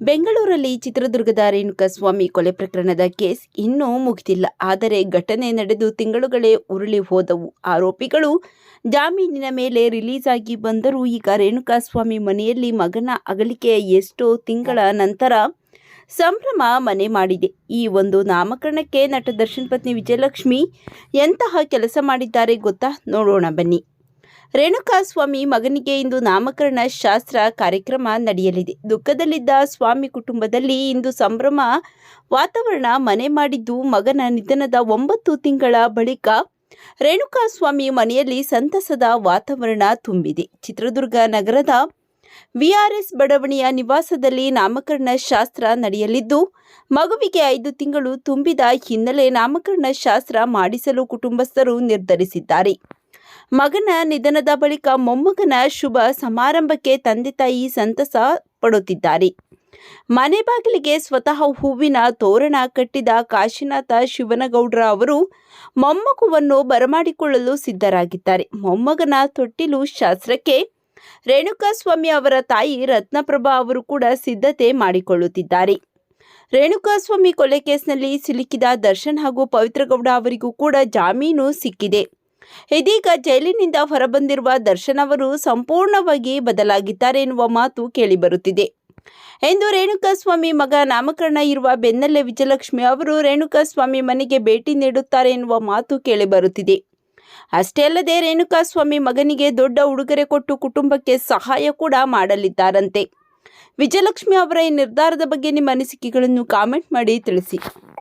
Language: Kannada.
ಬೆಂಗಳೂರಲ್ಲಿ ಚಿತ್ರದುರ್ಗದ ರೇಣುಕಸ್ವಾಮಿ ಕೊಲೆ ಪ್ರಕರಣದ ಕೇಸ್ ಇನ್ನೂ ಮುಗಿದಿಲ್ಲ. ಆದರೆ ಘಟನೆ ನಡೆದು ತಿಂಗಳುಗಳೇ ಉರುಳಿ ಹೋದವು. ಆರೋಪಿಗಳು ಜಾಮೀನಿನ ಮೇಲೆ ರಿಲೀಸ್ ಆಗಿ ಬಂದರೂ ಈಗ ರೇಣುಕಾಸ್ವಾಮಿ ಮನೆಯಲ್ಲಿ ಮಗನ ಅಗಲಿಕೆಯ ಎಷ್ಟೋ ತಿಂಗಳ ನಂತರ ಸಂಭ್ರಮ ಮನೆ ಮಾಡಿದೆ. ಈ ಒಂದು ನಾಮಕರಣಕ್ಕೆ ನಟ ದರ್ಶನ್ ಪತ್ನಿ ವಿಜಯಲಕ್ಷ್ಮಿ ಎಂತಹ ಕೆಲಸ ಮಾಡಿದ್ದಾರೆ ಗೊತ್ತಾ? ನೋಡೋಣ ಬನ್ನಿ. ರೇಣುಕಾಸ್ವಾಮಿ ಮಗನಿಗೆ ಇಂದು ನಾಮಕರಣ ಶಾಸ್ತ್ರ ಕಾರ್ಯಕ್ರಮ ನಡೆಯಲಿದೆ. ದುಃಖದಲ್ಲಿದ್ದ ಸ್ವಾಮಿ ಕುಟುಂಬದಲ್ಲಿ ಇಂದು ಸಂಭ್ರಮ ವಾತಾವರಣ ಮನೆ ಮಾಡಿದ್ದು ಮಗನ ನಿಧನದ ಒಂಬತ್ತು ತಿಂಗಳ ಬಳಿಕ ರೇಣುಕಾಸ್ವಾಮಿ ಮನೆಯಲ್ಲಿ ಸಂತಸದ ವಾತಾವರಣ ತುಂಬಿದೆ. ಚಿತ್ರದುರ್ಗ ನಗರದ ವಿಆರ್ಎಸ್ ಬಡಾವಣೆಯ ನಿವಾಸದಲ್ಲಿ ನಾಮಕರಣ ಶಾಸ್ತ್ರ ನಡೆಯಲಿದ್ದು, ಮಗುವಿಗೆ ಐದು ತಿಂಗಳು ತುಂಬಿದ ಹಿನ್ನೆಲೆ ನಾಮಕರಣ ಶಾಸ್ತ್ರ ಮಾಡಿಸಲು ಕುಟುಂಬಸ್ಥರು ನಿರ್ಧರಿಸಿದ್ದಾರೆ. ಮಗನ ನಿಧನದ ಬಳಿಕ ಮೊಮ್ಮಗನ ಶುಭ ಸಮಾರಂಭಕ್ಕೆ ತಂದೆ ತಾಯಿ ಸಂತಸ ಪಡುತ್ತಿದ್ದಾರೆ. ಮನೆ ಬಾಗಿಲಿಗೆ ಸ್ವತಃ ಹೂವಿನ ತೋರಣ ಕಟ್ಟಿದ ಕಾಶಿನಾಥ ಶಿವನಗೌಡ್ರ ಅವರು ಮೊಮ್ಮಗುವನ್ನು ಬರಮಾಡಿಕೊಳ್ಳಲು ಸಿದ್ಧರಾಗಿದ್ದಾರೆ. ಮೊಮ್ಮಗನ ತೊಟ್ಟಿಲು ಶಾಸ್ತ್ರಕ್ಕೆ ರೇಣುಕಾಸ್ವಾಮಿ ಅವರ ತಾಯಿ ರತ್ನಪ್ರಭಾ ಅವರು ಕೂಡ ಸಿದ್ಧತೆ ಮಾಡಿಕೊಳ್ಳುತ್ತಿದ್ದಾರೆ. ರೇಣುಕಾಸ್ವಾಮಿ ಕೊಲೆ ಕೇಸ್ನಲ್ಲಿ ಸಿಲುಕಿದ ದರ್ಶನ್ ಹಾಗೂ ಪವಿತ್ರಗೌಡ ಅವರಿಗೂ ಕೂಡ ಜಾಮೀನು ಸಿಕ್ಕಿದೆ. ಇದೀಗ ಜೈಲಿನಿಂದ ಹೊರಬಂದಿರುವ ದರ್ಶನ್ ಅವರು ಸಂಪೂರ್ಣವಾಗಿ ಬದಲಾಗಿದ್ದಾರೆ ಎನ್ನುವ ಮಾತು ಕೇಳಿಬರುತ್ತಿದೆ. ಎಂದು ರೇಣುಕಾಸ್ವಾಮಿ ಮಗ ನಾಮಕರಣ ಇರುವ ಬೆನ್ನಲ್ಲೇ ವಿಜಯಲಕ್ಷ್ಮಿ ಅವರು ರೇಣುಕಾಸ್ವಾಮಿ ಮನೆಗೆ ಭೇಟಿ ನೀಡುತ್ತಾರೆ ಎನ್ನುವ ಮಾತು ಕೇಳಿಬರುತ್ತಿದೆ. ಅಷ್ಟೇ ಅಲ್ಲದೆ ರೇಣುಕಾಸ್ವಾಮಿ ಮಗನಿಗೆ ದೊಡ್ಡ ಉಡುಗೊರೆ ಕೊಟ್ಟು ಕುಟುಂಬಕ್ಕೆ ಸಹಾಯ ಕೂಡ ಮಾಡಲಿದ್ದಾರಂತೆ. ವಿಜಯಲಕ್ಷ್ಮಿ ಅವರ ಈ ನಿರ್ಧಾರದ ಬಗ್ಗೆ ನಿಮ್ಮ ಅನಿಸಿಕೆಗಳನ್ನು ಕಾಮೆಂಟ್ ಮಾಡಿ ತಿಳಿಸಿ.